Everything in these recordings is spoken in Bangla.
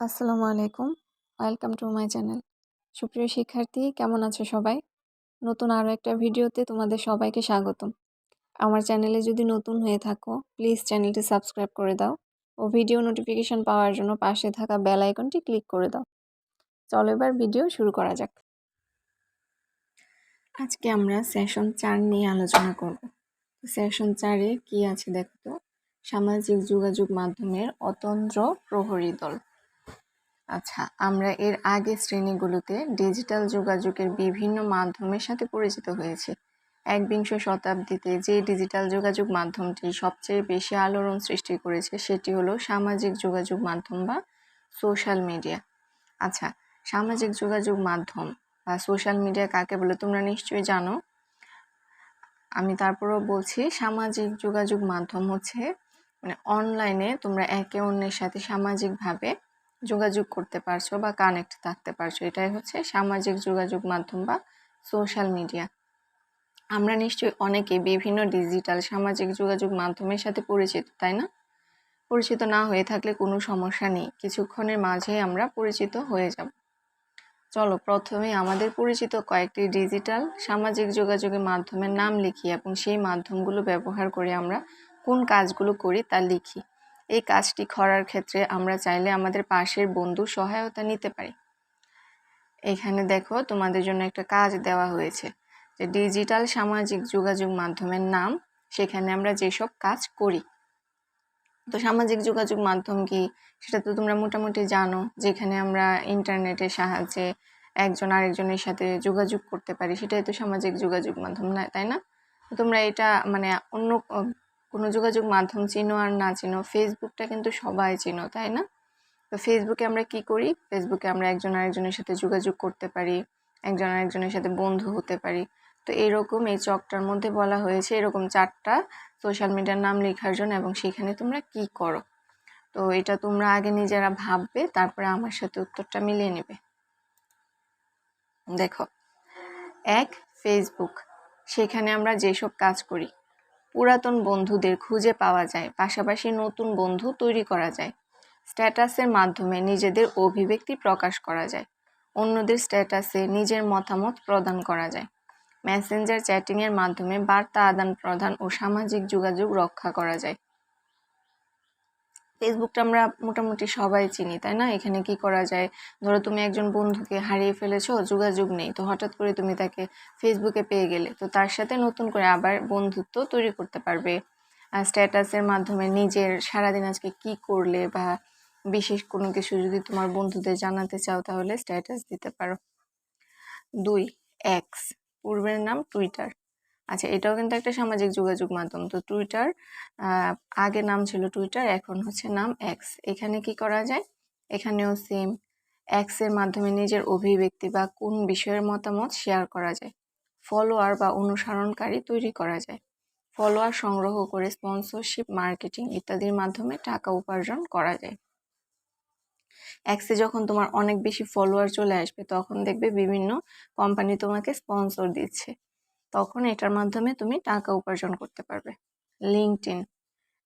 আসসালামু আলাইকুম। ওয়েলকাম টু মাই চ্যানেল সুপ্রিয় শিক্ষার্থী, কেমন আছো সবাই? নতুন আরও একটা ভিডিওতে তোমাদের সবাইকে স্বাগতম। আমার চ্যানেলে যদি নতুন হয়ে থাকো প্লিজ চ্যানেলটি সাবস্ক্রাইব করে দাও ও ভিডিও নোটিফিকেশন পাওয়ার জন্য পাশে থাকা বেল আইকনটি ক্লিক করে দাও। চলো এবার ভিডিও শুরু করা যাক। আজকে আমরা সেশন চার নিয়ে আলোচনা করব। সেশন চারে কি আছে দেখো তো? সামাজিক যোগাযোগ মাধ্যমের অতন্ত্র প্রহরী দল। আচ্ছা আমরা এর আগে শ্রেণীগুলোতে ডিজিটাল যোগাযোগের বিভিন্ন মাধ্যমের সাথে পরিচিত হয়েছি। একবিংশ শতাব্দীতে যে ডিজিটাল যোগাযোগ মাধ্যমটি সবচেয়ে বেশি আলোড়ন সৃষ্টি করেছে সেটি হলো সামাজিক যোগাযোগ মাধ্যম বা সোশ্যাল মিডিয়া। আচ্ছা সামাজিক যোগাযোগ মাধ্যম বা সোশ্যাল মিডিয়া কাকে বলে তোমরা নিশ্চয়ই জানো? আমি তারপরেও বলছি, সামাজিক যোগাযোগ মাধ্যম হচ্ছে মানে অনলাইনে তোমরা একে অন্যের সাথে সামাজিকভাবে যোগাযোগ করতে পারছ বা কানেক্ট থাকতে পারছ। এটাই হচ্ছে সামাজিক যোগাযোগ মাধ্যম বা সোশ্যাল মিডিয়া আমরা নিশ্চয়ই অনেকে বিভিন্ন ডিজিটাল সামাজিক যোগাযোগ মাধ্যমের সাথে পরিচিত, তাই না? পরিচিত না হয়ে থাকলে কোনো সমস্যা নেই। কিছুক্ষণের মাঝেই আমরা পরিচিত হয়ে যাব। চলো, প্রথমে আমাদের পরিচিত কয়েকটি ডিজিটাল সামাজিক যোগাযোগের মাধ্যমের নাম লিখি এবং সেই মাধ্যমগুলো ব্যবহার করে আমরা কোন কাজগুলো করি তা লিখি। এই কাজটি করার ক্ষেত্রে আমরা চাইলে আমাদের পাশের বন্ধু সহায়তা নিতে পারি। এখানে দেখো তোমাদের জন্য একটা কাজ দেওয়া হয়েছে যে ডিজিটাল সামাজিক যোগাযোগ মাধ্যমের নাম, সেখানে আমরা যেসব কাজ করি। তো সামাজিক যোগাযোগ মাধ্যম কি? সেটা তো তোমরা মোটামুটি জানো, যেখানে আমরা ইন্টারনেটের সাহায্যে একজন আরেকজনের সাথে যোগাযোগ করতে পারি। সেটাই তো সামাজিক যোগাযোগ মাধ্যম, না, তাই না? তোমরা এটা মানে অন্য কোনো যোগাযোগ মাধ্যম চিনো আর না চিনো ফেসবুকটা কিন্তু সবাই চিনো, তাই না? তো ফেসবুকে আমরা কি করি? ফেসবুকে আমরা একজন আরেকজনের সাথে যোগাযোগ করতে পারি, একজন আরেকজনের সাথে বন্ধু হতে পারি। তো এরকম এই চকটার মধ্যে বলা হয়েছে, এরকম চারটা সোশ্যাল মিডিয়ার নাম লেখার জন্য এবং সেখানে তোমরা কি করো? তো এটা তোমরা আগে নিজেরা ভাববে, তারপরে আমার সাথে উত্তরটা মিলিয়ে নেবে। দেখো, এক ফেসবুক সেখানে আমরা যেসব কাজ করি পুরাতন বন্ধুদের খুঁজে পাওয়া যায়, পাশাপাশি নতুন বন্ধু তৈরি করা যায়। স্ট্যাটাসের মাধ্যমে নিজেদের অভিব্যক্তি প্রকাশ করা যায়। অন্যদের স্ট্যাটাসে নিজের মতামত প্রদান করা যায়। মেসেঞ্জার চ্যাটিংয়ের মাধ্যমে বার্তা আদান প্রদান ও সামাজিক যোগাযোগ রক্ষা করা যায়। ফেসবুকটা আমরা মোটামুটি সবাই চিনি, তাই না? এখানে কি করা যায়? ধরো তুমি একজন বন্ধুকে হারিয়ে ফেলেছো, যোগাযোগ নেই, তো হঠাৎ করে তুমি তাকে ফেসবুকে পেয়ে গেলে, তো তার সাথে নতুন করে আবার বন্ধুত্ব তৈরি করতে পারবে। স্ট্যাটাসের মাধ্যমে নিজের সারাদিন আজকে কি করলে বা বিশেষ কোনো কিছু যদি তোমার বন্ধুদের জানাতে চাও, তাহলে স্ট্যাটাস দিতে পারো। দুই এক্স পূর্বের নাম টুইটার আচ্ছা এটাও কিন্তু একটা সামাজিক যোগাযোগ মাধ্যম। তো টুইটার আগে নাম ছিল টুইটার এখন হচ্ছে নাম এক্স এখানে কি করা যায়? এখানেও সেম এক্সের মাধ্যমে নিজের অভিব্যক্তি বা কোন বিষয়ের মতামত শেয়ার করা যায়। ফলোয়ার বা অনুসরণকারী তৈরি করা যায়। ফলোয়ার সংগ্রহ করে স্পন্সরশিপ মার্কেটিং ইত্যাদির মাধ্যমে টাকা উপার্জন করা যায়। অ্যাক্সে যখন তোমার অনেক বেশি ফলোয়ার চলে আসবে, তখন দেখবে বিভিন্ন কোম্পানি তোমাকে স্পন্সর দিচ্ছে। তখন এটার মাধ্যমে তুমি টাকা উপার্জন করতে পারবে। লিঙ্কড ইন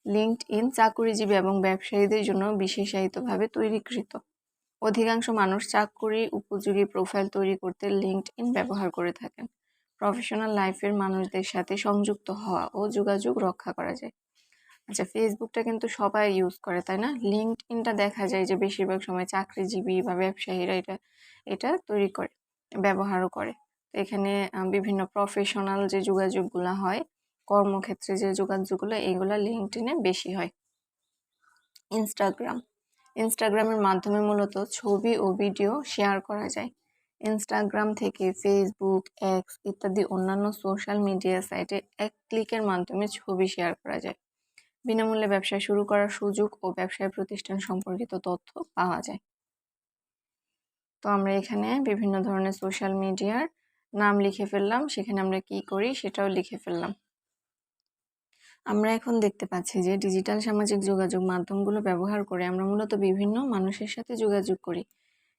লিঙ্কড ইন চাকুরিজীবী এবং ব্যবসায়ীদের জন্য বিশেষায়িতভাবে তৈরিকৃত। অধিকাংশ মানুষ চাকুরি উপযোগী প্রোফাইল তৈরি করতে লিঙ্কড ইন ব্যবহার করে থাকেন। প্রফেশনাল লাইফের মানুষদের সাথে সংযুক্ত হওয়া ও যোগাযোগ রক্ষা করা যায়। আচ্ছা ফেসবুকটা কিন্তু সবাই ইউজ করে, তাই না? লিঙ্কড ইনটা দেখা যায় যে বেশিরভাগ সময় চাকরিজীবী বা ব্যবসায়ীরা এটা এটা তৈরি করে, ব্যবহারও করে। এখানে বিভিন্ন প্রফেশনাল যে যোগাযোগগুলো হয়, কর্মক্ষেত্রে যে যোগাযোগগুলো এইগুলো লিঙ্কডিনে বেশি হয়। ইনস্টাগ্রাম ইনস্টাগ্রামের মাধ্যমে মূলত ছবি ও ভিডিও শেয়ার করা যায়। ইনস্টাগ্রাম থেকে ফেসবুক এক্স ইত্যাদি অন্যান্য সোশ্যাল মিডিয়া সাইটে এক ক্লিকের মাধ্যমে ছবি শেয়ার করা যায়। বিনামূল্যে ব্যবসা শুরু করার সুযোগ ও ব্যবসায় প্রতিষ্ঠান সম্পর্কিত তথ্য পাওয়া যায়। তো আমরা এখানে বিভিন্ন ধরনের সোশ্যাল মিডিয়ার নাম লিখে ফেললাম, সেখানে আমরা কি করি সেটাও লিখে ফেললাম। আমরা এখন দেখতে পাচ্ছি যে ডিজিটাল সামাজিক যোগাযোগ মাধ্যমগুলো ব্যবহার করে আমরা মূলত বিভিন্ন মানুষের সাথে যোগাযোগ করি।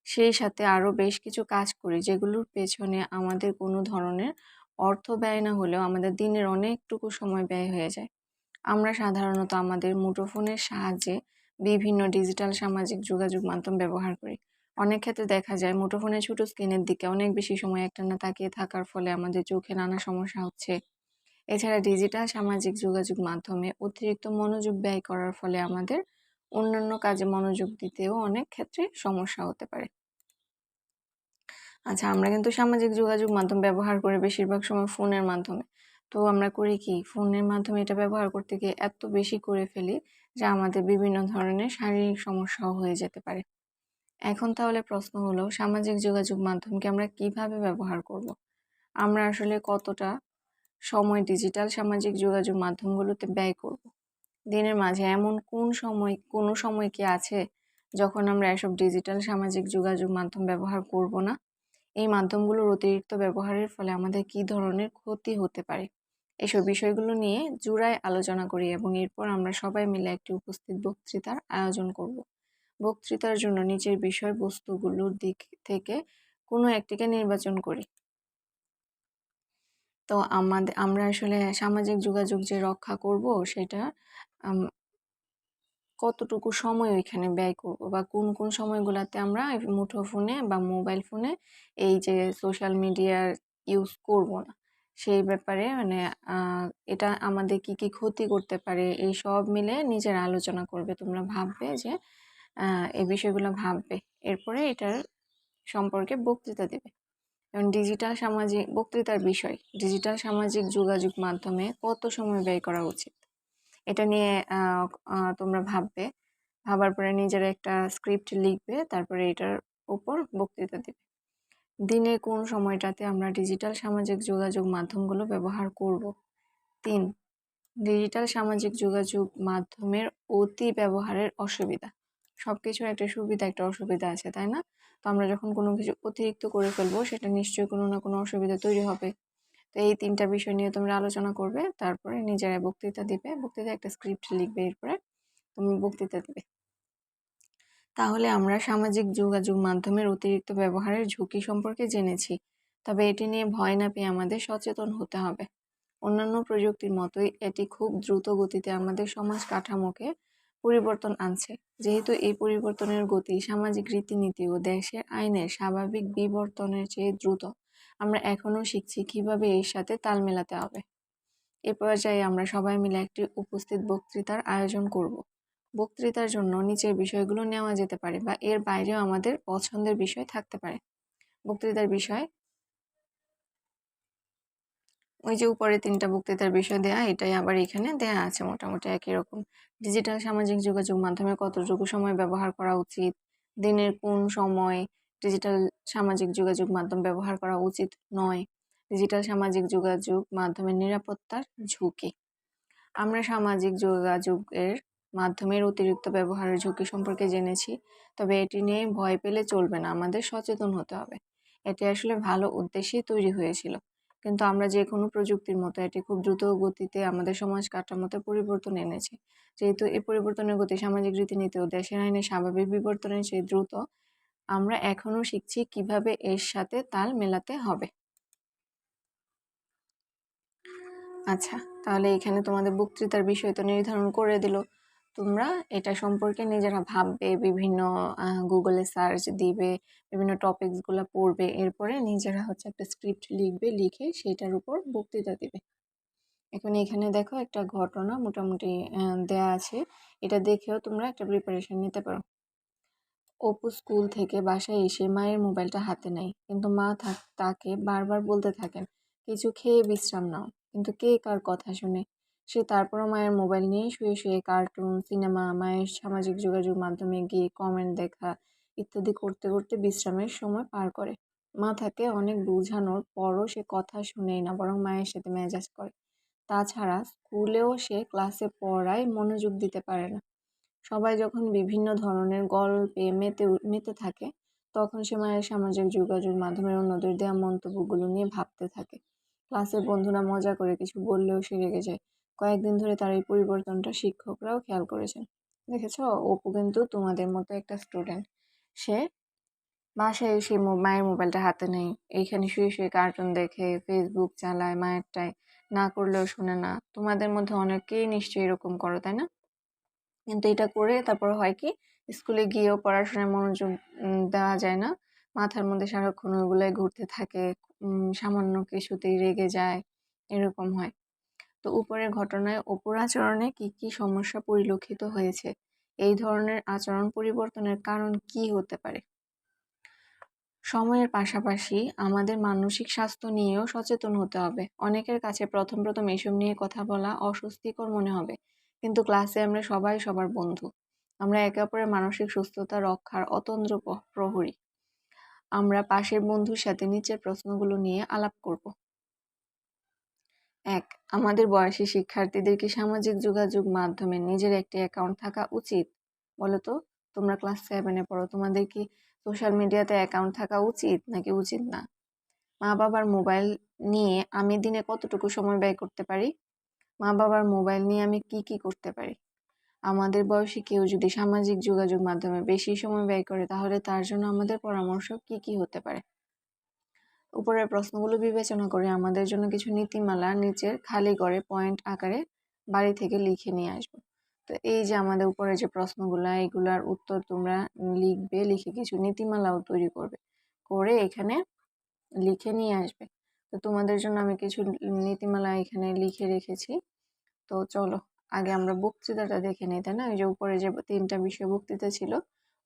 সেই সাথে আরও বেশ কিছু কাজ করি, যেগুলোর পেছনে আমাদের কোনো ধরনের অর্থ ব্যয় না হলেও আমাদের দিনের অনেকটুকু সময় ব্যয় হয়ে যায়। আমরা সাধারণত আমাদের মুঠোফোনের সাহায্যে বিভিন্ন ডিজিটাল সামাজিক যোগাযোগ মাধ্যম ব্যবহার করি। অনেক ক্ষেত্রে দেখা যায় মুঠোফোনে ছোট স্ক্রিনের দিকে অনেক বেশি সময় একটানা তাকিয়ে থাকার ফলে আমাদের চোখে নানা সমস্যা হচ্ছে। এছাড়া ডিজিটাল সামাজিক যোগাযোগ মাধ্যমে অতিরিক্ত মনোযোগ ব্যয় করার ফলে আমাদের অন্যান্য কাজে মনোযোগ দিতেও অনেক ক্ষেত্রে সমস্যা হতে পারে। আচ্ছা আমরা কিন্তু সামাজিক যোগাযোগ মাধ্যম ব্যবহার করে বেশিরভাগ সময় ফোনের মাধ্যমে। তো আমরা করি কি, ফোনের মাধ্যমে এটা ব্যবহার করতে গিয়ে এত বেশি করে ফেলি যা আমাদের বিভিন্ন ধরনের শারীরিক সমস্যাও হয়ে যেতে পারে। এখন তাহলে প্রশ্ন হলো, সামাজিক যোগাযোগ মাধ্যমকে আমরা কীভাবে ব্যবহার করব। আমরা আসলে কতটা সময় ডিজিটাল সামাজিক যোগাযোগ মাধ্যমগুলোতে ব্যয় করব। দিনের মাঝে এমন কোন সময়, কোনো সময় কি আছে যখন আমরা এসব ডিজিটাল সামাজিক যোগাযোগ মাধ্যম ব্যবহার করব না এই মাধ্যমগুলোর অতিরিক্ত ব্যবহারের ফলে আমাদের কি ধরনের ক্ষতি হতে পারে এসব বিষয়গুলো নিয়ে জোড়ায় আলোচনা করি এবং এরপর আমরা সবাই মিলে একটি উপস্থিত বক্তৃতার আয়োজন করব বক্তৃতার জন্য নিচের বিষয়বস্তুগুলোর দিক থেকে কোনো একটিকে নির্বাচন করি। তো আমাদের আমরা আসলে সামাজিক যোগাযোগ যে রক্ষা করব সেটা কতটুকু সময় ওইখানে ব্যয় করব বা কোন কোন সময়গুলোতে আমরা মুঠো ফোনে বা মোবাইল ফোনে এই যে সোশ্যাল মিডিয়ার ইউজ করব না, সেই ব্যাপারে মানে এটা আমাদের কি কি ক্ষতি করতে পারে এই সব মিলে নিজের আলোচনা করবে। তোমরা ভাববে যে এই বিষয়গুলো ভাববে। এরপরে এটার সম্পর্কে বক্তৃতা দেবে। এবং ডিজিটাল সামাজিক, বক্তৃতার বিষয় ডিজিটাল সামাজিক যোগাযোগ মাধ্যমে কত সময় ব্যয় করা উচিত? এটা নিয়ে তোমরা ভাববে। ভাবার পরে নিজের একটা স্ক্রিপ্ট লিখবে, তারপরে এটার উপর বক্তৃতা দেবে। দিনে কোন সময়টাতে আমরা ডিজিটাল সামাজিক যোগাযোগ মাধ্যমগুলো ব্যবহার করব? তিন ডিজিটাল সামাজিক যোগাযোগ মাধ্যমের অতি ব্যবহারের অসুবিধা। সব কিছুর একটা সুবিধা, একটা অসুবিধা আছে, তাই না? তো আমরা যখন কোনো কিছু অতিরিক্ত করে ফেলব, সেটা নিশ্চয়ই কোনো না কোনো অসুবিধা তৈরি হবে। তো এই তিনটা বিষয় নিয়ে তোমরা আলোচনা করবে, তারপরে নিজেরাই বক্তৃতা দিবে। বক্তৃতা একটা স্ক্রিপ্ট লিখবে এরপরে তুমি বক্তৃতা দিবে। তাহলে আমরা সামাজিক যোগাযোগ মাধ্যমের অতিরিক্ত ব্যবহারের ঝুঁকি সম্পর্কে জেনেছি। তবে এটি নিয়ে ভয় না পেয়ে আমাদের সচেতন হতে হবে। অন্যান্য প্রযুক্তির মতোই এটি খুব দ্রুত গতিতে আমাদের সমাজ কাঠামোকে পরিবর্তন আনছে। যেহেতু এই পরিবর্তনের গতি সামাজিক রীতিনীতি ও দেশের আইনের স্বাভাবিক বিবর্তনের চেয়ে দ্রুত, আমরা এখনও শিখছি কীভাবে এর সাথে তাল মেলাতে হবে। এ পর্যায়ে আমরা সবাই মিলে একটি উপস্থিত বক্তৃতার আয়োজন করব। বক্তৃতার জন্য নিচের বিষয়গুলো নেওয়া যেতে পারে বা এর বাইরেও আমাদের পছন্দের বিষয় থাকতে পারে। বক্তৃতার বিষয় ওই যে উপরে তিনটা বক্তৃতার বিষয় দেয়া, এটাই আবার এখানে দেয়া আছে মোটামুটি একই রকম। ডিজিটাল সামাজিক যোগাযোগ মাধ্যমে কতটুকু সময় ব্যবহার করা উচিত? দিনের কোন সময় ডিজিটাল সামাজিক যোগাযোগ মাধ্যম ব্যবহার করা উচিত নয়? ডিজিটাল সামাজিক যোগাযোগ মাধ্যমের নিরাপত্তার ঝুঁকি। আমরা সামাজিক যোগাযোগের মাধ্যমের অতিরিক্ত ব্যবহারের ঝুঁকি সম্পর্কে জেনেছি, তবে এটি নিয়ে ভয় পেলে চলবে না, আমাদের সচেতন হতে হবে। এটি আসলে ভালো উদ্দেশ্যেই তৈরি হয়েছিল। কিন্তু আমরা যে কোনো প্রযুক্তির মতো এটি খুব দ্রুত গতিতে আমাদের সমাজ কাঠামোতে পরিবর্তন এনেছে। যেহেতু এই পরিবর্তনের গতি সামাজিক রীতিনীতি ও দেশের আইনে স্বাভাবিক বিবর্তনের চেয়ে দ্রুত, আমরা এখনও শিখছি কীভাবে এর সাথে তাল মেলাতে হবে। আচ্ছা তাহলে এখানে তোমাদের বক্তৃতার বিষয় তো নির্ধারণ করে দিল। তোমরা এটা সম্পর্কে নিজেরা ভাববে, বিভিন্ন গুগলে সার্চ দিবে, বিভিন্ন টপিকসগুলো পড়বে, এরপরে নিজেরা হচ্ছে একটা স্ক্রিপ্ট লিখবে, লিখে সেটার উপর বক্তৃতা দিবে। এখন এখানে দেখো একটা ঘটনা মোটামুটি দেয়া আছে। এটা দেখেও তোমরা একটা প্রিপারেশন নিতে পারো। অপু স্কুল থেকে বাসায় এসে মায়ের মোবাইলটা হাতে নেয়, কিন্তু মা তাকে বারবার বলতে থাকেন, কিছু খেয়ে বিশ্রাম নাও। কিন্তু কে কার কথা শুনে? সে তারপরও মায়ের মোবাইল নিয়ে শুয়ে শুয়ে কার্টুন সিনেমা মায়ের সামাজিক যোগাযোগ মাধ্যমে গিয়ে কমেন্ট দেখা ইত্যাদি করতে করতে বিশ্রামের সময় পার করে। মা তাকে অনেক বোঝানোর পরও সে কথা শুনেই না, বরং মায়ের সাথে মেজাজ করে। তাছাড়া স্কুলেও সে ক্লাসে পড়ায় মনোযোগ দিতে পারে না। সবাই যখন বিভিন্ন ধরনের গল্পে মেতে মেতে থাকে, তখন সে মায়ের সামাজিক যোগাযোগ মাধ্যমের অন্যদের দেওয়া মন্তব্যগুলো নিয়ে ভাবতে থাকে। ক্লাসের বন্ধুরা মজা করে কিছু বললেও সে রেগে যায়। কয়েকদিন ধরে তার এই পরিবর্তনটা শিক্ষকরাও খেয়াল করেছেন। দেখেছ? অপু কিন্তু তোমাদের মতো একটা স্টুডেন্ট সে বাসায় এসে মায়ের মোবাইলটা হাতে নেই। এইখানে শুয়ে শুয়ে কার্টুন দেখে ফেসবুক চালায় মায়েরটায় না করলেও শোনে না। তোমাদের মধ্যে অনেকেই নিশ্চয়ই এরকম করো, তাই না? কিন্তু এটা করে তারপর হয় কি? স্কুলে গিয়েও পড়াশোনায় মনোযোগ দেওয়া যায় না। মাথার মধ্যে সারাক্ষণ ওগুলাই ঘুরতে থাকে। সামান্য কিছুতেই রেগে যায়। এরকম হয়। তো উপরের ঘটনায় অপুর আচরণে কি কি সমস্যা পরিলক্ষিত হয়েছে? এই ধরনের আচরণ পরিবর্তনের কারণ কি হতে পারে? সময়ের পাশাপাশি আমাদের মানসিক স্বাস্থ্য নিয়েও সচেতন হতে হবে। অনেকের কাছে প্রথম প্রথম এসব নিয়ে কথা বলা অস্বস্তিকর মনে হবে। কিন্তু ক্লাসে আমরা সবাই সবার বন্ধু। আমরা একে অপরের মানসিক সুস্থতা রক্ষার অতন্দ্র প্রহরী। আমরা পাশের বন্ধুর সাথে নিচের প্রশ্নগুলো নিয়ে আলাপ করব। এক, আমাদের বয়সী শিক্ষার্থীদের কি সামাজিক যোগাযোগ মাধ্যমে নিজের একটি অ্যাকাউন্ট থাকা উচিত? বলো তো তোমরা ক্লাস সেভেনে পড়ো, তোমাদের কি সোশ্যাল মিডিয়াতে অ্যাকাউন্ট থাকা উচিত নাকি উচিত না? মা বাবার মোবাইল নিয়ে আমি দিনে কতটুকু সময় ব্যয় করতে পারি? মা বাবার মোবাইল নিয়ে আমি কি কি করতে পারি? আমাদের বয়সে কেউ যদি সামাজিক যোগাযোগ মাধ্যমে বেশি সময় ব্যয় করে, তাহলে তার জন্য আমাদের পরামর্শ কি কি হতে পারে? উপরের প্রশ্নগুলো বিবেচনা করে আমাদের জন্য কিছু নীতিমালা নিচের খালি করে পয়েন্ট আকারে বাড়ি থেকে লিখে নিয়ে আসব। তো এই যে আমাদের উপরে যে প্রশ্নগুলো এইগুলার উত্তর তোমরা লিখবে, লিখে কিছু নীতিমালাও তৈরি করবে, করে এখানে লিখে নিয়ে আসবে। তো তোমাদের জন্য আমি কিছু নীতিমালা এখানে লিখে রেখেছি। তো চলো, আগে আমরা বক্তৃতাটা দেখে নিই, তাই না? ওই যে উপরে যে তিনটা বিষয় বক্তৃতা ছিল,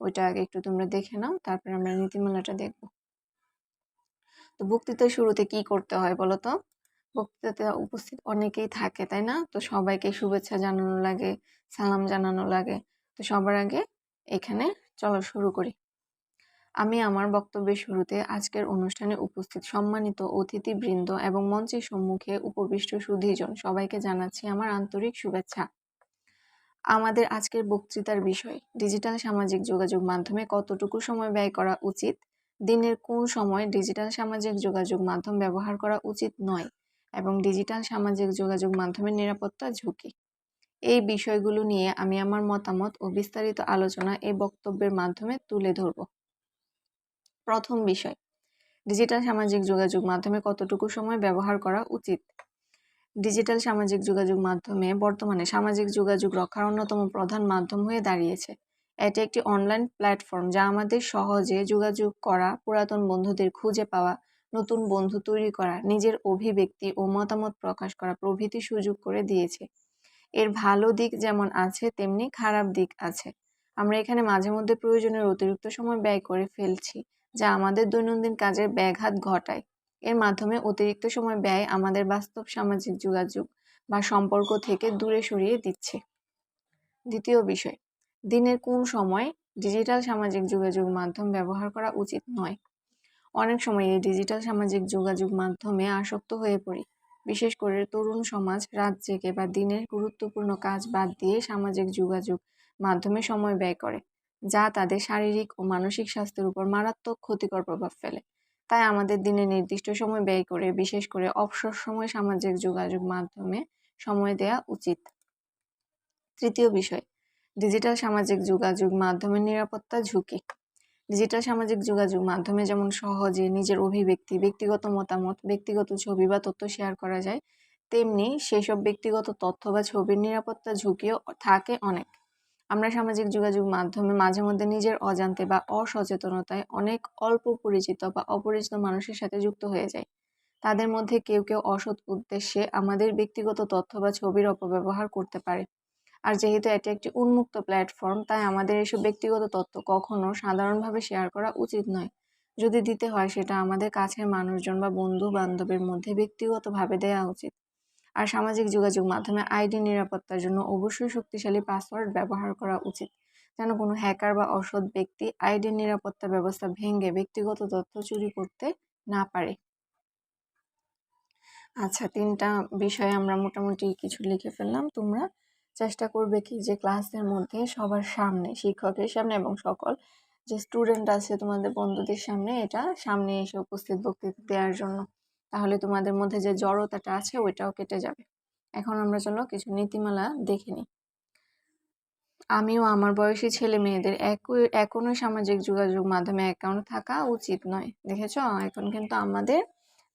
ওইটা আগে একটু তোমরা দেখে নাও, তারপরে আমরা নীতিমালাটা দেখব। তো বক্তৃতার শুরুতে কি করতে হয় বলো তো বক্তৃতাতে উপস্থিত অনেকেই থাকে, তাই না? তো সবাইকে শুভেচ্ছা জানানো লাগে, সালাম জানানো লাগে। তো সবার আগে এখানে চলো শুরু করি। আমি আমার বক্তব্যের শুরুতে আজকের অনুষ্ঠানে উপস্থিত সম্মানিত অতিথিবৃন্দ এবং মঞ্চের সম্মুখে উপবিষ্ট সুধীজন, সবাইকে জানাচ্ছি আমার আন্তরিক শুভেচ্ছা। আমাদের আজকের বক্তৃতার বিষয়, ডিজিটাল সামাজিক যোগাযোগ মাধ্যমে কতটুকু সময় ব্যয় করা উচিত? দিনের কোন সময় ডিজিটাল সামাজিক যোগাযোগ মাধ্যম ব্যবহার করা উচিত নয় এবং ডিজিটাল সামাজিক যোগাযোগ মাধ্যমের নিরাপত্তা ঝুঁকি? এই বিষয়গুলো নিয়ে আমি আমার মতামত ও বিস্তারিত আলোচনা এই বক্তব্যের মাধ্যমে তুলে ধরব। প্রথম বিষয়, ডিজিটাল সামাজিক যোগাযোগ মাধ্যমে কতটুকু সময় ব্যবহার করা উচিত? ডিজিটাল সামাজিক যোগাযোগ মাধ্যমে বর্তমানে সামাজিক যোগাযোগ রক্ষার অন্যতম প্রধান মাধ্যম হয়ে দাঁড়িয়েছে। এটি একটি অনলাইন প্ল্যাটফর্ম যা আমাদের সহজে যোগাযোগ করা, পুরাতন বন্ধুদের খুঁজে পাওয়া, নতুন বন্ধু তৈরি করা, নিজের অভিব্যক্তি ও মতামত প্রকাশ করা প্রভৃতি সুযোগ করে দিয়েছে। এর ভালো দিক যেমন আছে, তেমনি খারাপ দিক আছে। আমরা এখানে মাঝে মধ্যে প্রয়োজনের অতিরিক্ত সময় ব্যয় করে ফেলছি, যা আমাদের দৈনন্দিন কাজের ব্যাঘাত ঘটায়। এর মাধ্যমে অতিরিক্ত সময় ব্যয় আমাদের বাস্তব সামাজিক যোগাযোগ বা সম্পর্ক থেকে দূরে সরিয়ে দিচ্ছে। দ্বিতীয় বিষয় দিনের কোন সময় ডিজিটাল সামাজিক যোগাযোগ মাধ্যম ব্যবহার করা উচিত নয়? অনেক সময় এই ডিজিটাল সামাজিক যোগাযোগ মাধ্যমে আসক্ত হয়ে পড়ি। বিশেষ করে তরুণ সমাজ রাত জেগে বা দিনের গুরুত্বপূর্ণ কাজ বাদ দিয়ে সামাজিক যোগাযোগ মাধ্যমে সময় ব্যয় করে, যা তাদের শারীরিক ও মানসিক স্বাস্থ্যের উপর মারাত্মক ক্ষতিকর প্রভাব ফেলে। তাই আমাদের দিনে নির্দিষ্ট সময় ব্যয় করে, বিশেষ করে অবসর সময় সামাজিক যোগাযোগ মাধ্যমে সময় দেওয়া উচিত। তৃতীয় বিষয় ডিজিটাল সামাজিক যোগাযোগ মাধ্যমের নিরাপত্তা ঝুঁকি। ডিজিটাল সামাজিক যোগাযোগ মাধ্যমে যেমন সহজে নিজের অভিব্যক্তি, ব্যক্তিগত মতামত, ব্যক্তিগত ছবি বা তথ্য শেয়ার করা যায়, তেমনি সেসব ব্যক্তিগত তথ্য বা ছবির নিরাপত্তা ঝুঁকিও থাকে অনেক। আমরা সামাজিক যোগাযোগ মাধ্যমে মাঝে মধ্যে নিজের অজান্তে বা অসচেতনতায় অনেক অল্প পরিচিত বা অপরিচিত মানুষের সাথে যুক্ত হয়ে যায় তাদের মধ্যে কেউ কেউ অসৎ উদ্দেশ্যে আমাদের ব্যক্তিগত তথ্য বা ছবির অপব্যবহার করতে পারে। আর যেহেতু এটি একটি উন্মুক্ত প্ল্যাটফর্ম তাই আমাদের এসব ব্যক্তিগত তথ্য কখনো সাধারণভাবে শেয়ার করা উচিত নয়। যদি দিতে হয়, সেটা আমাদের কাছের মানুষজন বা বন্ধু বান্ধবের মধ্যে ব্যক্তিগতভাবে দেওয়া উচিত। আর সামাজিক যোগাযোগ মাধ্যমে আইডি নিরাপত্তার জন্য অবশ্যই শক্তিশালী পাসওয়ার্ড ব্যবহার করা উচিত। যেন কোনো হ্যাকার বা অসৎ ব্যক্তি আইডি নিরাপত্তা ব্যবস্থা ভেঙে ব্যক্তিগত তথ্য চুরি করতে না পারে। আচ্ছা তিনটা বিষয়ে আমরা মোটামুটি কিছু লিখে ফেললাম। তোমরা চেষ্টা করবে কি যে ক্লাসের মধ্যে সবার সামনে, শিক্ষকের সামনে এবং সকল যে স্টুডেন্ট আছে তোমাদের বন্ধুদের সামনে এটা সামনে এসে উপস্থিত বক্তৃতা দেওয়ার জন্য। তাহলে তোমাদের মধ্যে যে জড়তাটা আছে ওইটাও কেটে যাবে। এখন আমরা চলো কিছু নীতিমালা দেখে নিই। আমিও আমার বয়সী ছেলে মেয়েদের একই, এখনও সামাজিক যোগাযোগ মাধ্যমে অ্যাকাউন্ট থাকা উচিত নয়। দেখেছ? এখন কিন্তু আমাদের,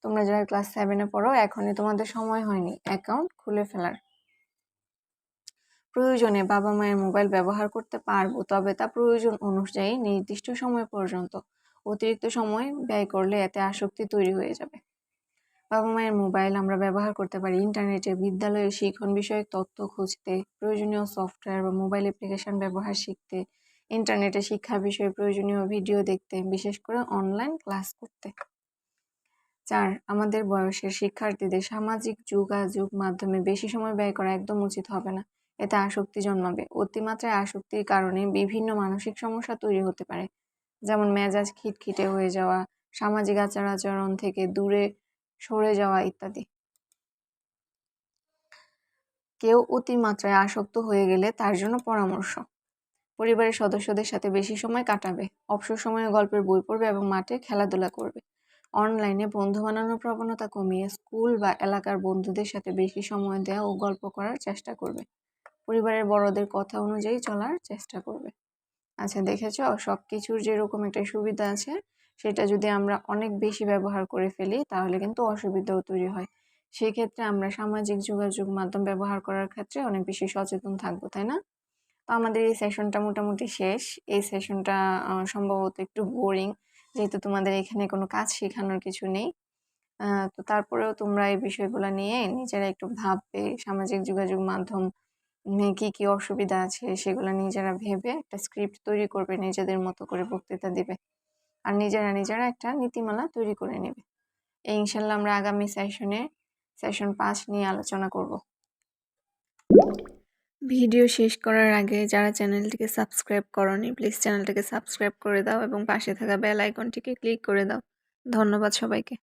তোমরা যারা ক্লাস সেভেনে পড়ো, এখনই তোমাদের সময় হয়নি অ্যাকাউন্ট খুলে ফেলার। প্রয়োজনে বাবা মায়ের মোবাইল ব্যবহার করতে পারব, তবে তা প্রয়োজন অনুযায়ী নির্দিষ্ট সময় পর্যন্ত। অতিরিক্ত সময় ব্যয় করলে এতে আসক্তি তৈরি হয়ে যাবে। বাবা মায়ের মোবাইল আমরা ব্যবহার করতে পারি ইন্টারনেটে বিদ্যালয়ের শিক্ষণ বিষয়ক তথ্য খুঁজতে, প্রয়োজনীয় সফটওয়্যার বা মোবাইল অ্যাপ্লিকেশন ব্যবহার শিখতে, ইন্টারনেটে শিক্ষা বিষয়ে প্রয়োজনীয় ভিডিও দেখতে, বিশেষ করে অনলাইন ক্লাস করতে। চার, আমাদের বয়সের শিক্ষার্থীদের সামাজিক যোগাযোগ মাধ্যমে বেশি সময় ব্যয় করা একদম উচিত হবে না। এতে আসক্তি জন্মাবে। অতিমাত্রায় আসক্তির কারণে বিভিন্ন মানসিক সমস্যা তৈরি হতে পারে। যেমন মেজাজ খিটখিটে হয়ে যাওয়া, সামাজিক আচার আচরণ থেকে দূরে সরে যাওয়া ইত্যাদি। কেউ অতিমাত্রায় আসক্ত হয়ে গেলে তার জন্য পরামর্শ। পরিবারের সদস্যদের সাথে বেশি সময় কাটাবে, অবসর সময়ে গল্পের বই পড়বে এবং মাঠে খেলাধুলা করবে। অনলাইনে বন্ধু বানানোর প্রবণতা কমিয়ে স্কুল বা এলাকার বন্ধুদের সাথে বেশি সময় দেওয়া ও গল্প করার চেষ্টা করবে। পরিবারের বড়দের কথা অনুযায়ী চলার চেষ্টা করবে। আচ্ছা দেখেছ? সব কিছুর যেরকম একটা সুবিধা আছে, সেটা যদি আমরা অনেক বেশি ব্যবহার করে ফেলি, তাহলে কিন্তু অসুবিধাও তৈরি হয়। সেক্ষেত্রে আমরা সামাজিক যোগাযোগ মাধ্যম ব্যবহার করার ক্ষেত্রে অনেক বেশি সচেতন থাকব, তাই না? তো আমাদের এই সেশনটা মোটামুটি শেষ। এই সেশনটা সম্ভবত একটু বোরিং, যেহেতু তোমাদের এখানে কোনো কাজ শেখানোর কিছু নেই। তো তারপরেও তোমরা এই বিষয়গুলো নিয়ে নিজেরা একটু ভাববে, সামাজিক যোগাযোগ মাধ্যম কী কী অসুবিধা আছে সেগুলো নিজেরা ভেবে একটা স্ক্রিপ্ট তৈরি করবে, নিজেদের মতো করে বক্তৃতা দিবে। আর নিজেরা নিজেরা একটা নীতিমালা তৈরি করে নেবে। এই ইনশাল্লাহ আমরা আগামী সেশনে সেশন পাঁচ নিয়ে আলোচনা করব। ভিডিও শেষ করার আগে যারা চ্যানেলটিকে সাবস্ক্রাইব করনি প্লিজ চ্যানেলটিকে সাবস্ক্রাইব করে দাও এবং পাশে থাকা বেল আইকনটিকে ক্লিক করে দাও। ধন্যবাদ সবাইকে।